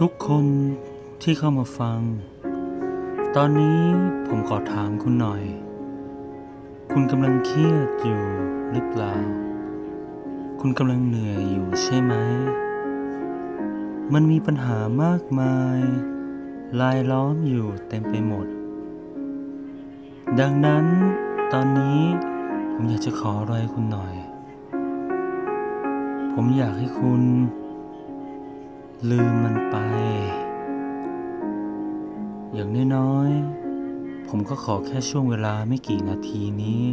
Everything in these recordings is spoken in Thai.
ทุกคนที่เข้ามาฟัง ตอนนี้ผมขอถามคุณหน่อย คุณกำลังเครียดอยู่หรือเปล่า คุณกำลังเหนื่อยอยู่ใช่ไหม มันมีปัญหามากมายลายล้อมอยู่เต็มไปหมด ดังนั้นตอนนี้ผมอยากจะขออะไรคุณหน่อย ผมอยากให้คุณ ลืมมันไป อย่างน้อยๆ ผมก็ขอแค่ช่วงเวลาไม่กี่นาทีนี้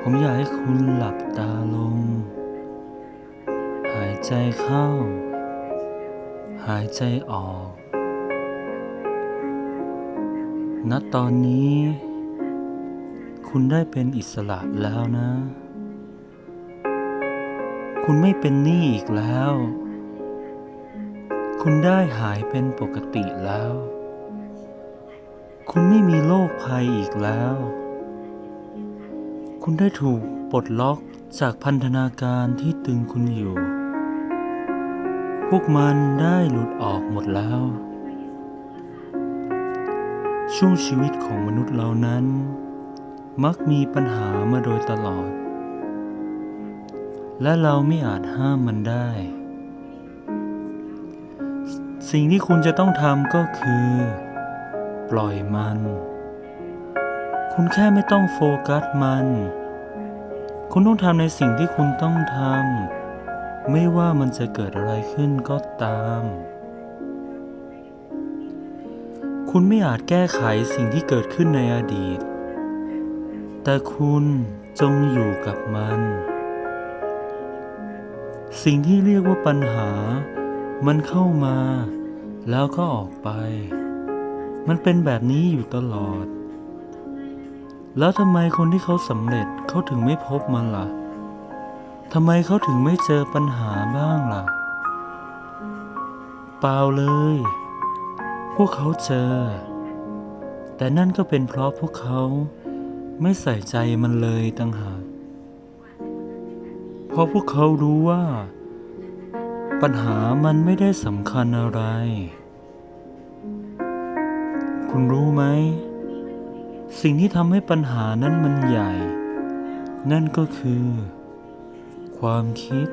ผมอยากให้คุณหลับตาลง หายใจเข้า หายใจออก ณ ตอนนี้ คุณได้เป็นอิสระแล้วนะคุณไม่เป็นหนี้อีกแล้ว คุณได้หายเป็นปกติแล้ว คุณไม่มีโรคภัยอีกแล้ว คุณได้ถูกปลดล็อกจากพันธนาการที่ตึงคุณอยู่ พวกมันได้หลุดออกหมดแล้ว ช่วงชีวิตของมนุษย์เรานั้น มักมีปัญหามาโดยตลอด และเราไม่อาจห้ามมันได้ สิ่งที่คุณจะต้องทำก็คือ ปล่อยมัน คุณแค่ไม่ต้องโฟกัสมัน คุณต้องทำในสิ่งที่คุณต้องทำไม่ว่ามันจะเกิดอะไรขึ้นก็ตาม คุณไม่อาจแก้ไขสิ่งที่เกิดขึ้นในอดีต แต่คุณจงอยู่กับมัน สิ่งที่เรียกว่าปัญหา มันเข้ามา แล้วก็ออกไป มันเป็นแบบนี้อยู่ตลอด แล้วทำไมคนที่เขาสำเร็จเขาถึงไม่พบมันล่ะทำไมเขาถึงไม่เจอปัญหาบ้างล่ะ เปล่าเลย พวกเขาเจอ แต่นั่นก็เป็นเพราะพวกเขาไม่ใส่ใจมันเลยต่างหากเพราะพวกเขารู้ว่า ปัญหามันไม่ได้สำคัญอะไร คุณรู้ไหม สิ่งที่ทำให้ปัญหานั้นมันใหญ่ นั่นก็คือ ความคิด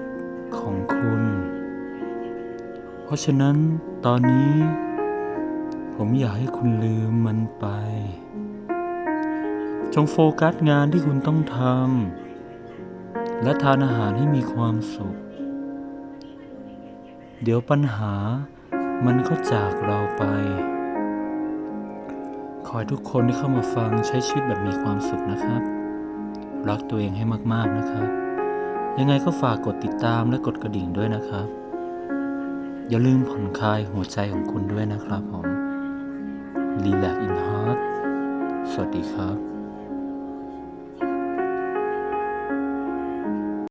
ของคุณ เพราะฉะนั้นตอนนี้ ผมอยากให้คุณลืมมันไป จงโฟกัสงานที่คุณต้องทำและทานอาหารให้มีความสุข เดี๋ยวปัญหามันก็จากเราไป ขอให้ทุกคนที่เข้ามาฟังใช้ชีวิตแบบมีความสุขนะครับ รักตัวเองให้มากๆนะครับ ยังไงก็ฝากกดติดตามและกดกระดิ่งด้วยนะครับ อย่าลืมผ่อนคลายหัวใจของคุณด้วยนะครับผม Relax in Heart สวัสดีครับ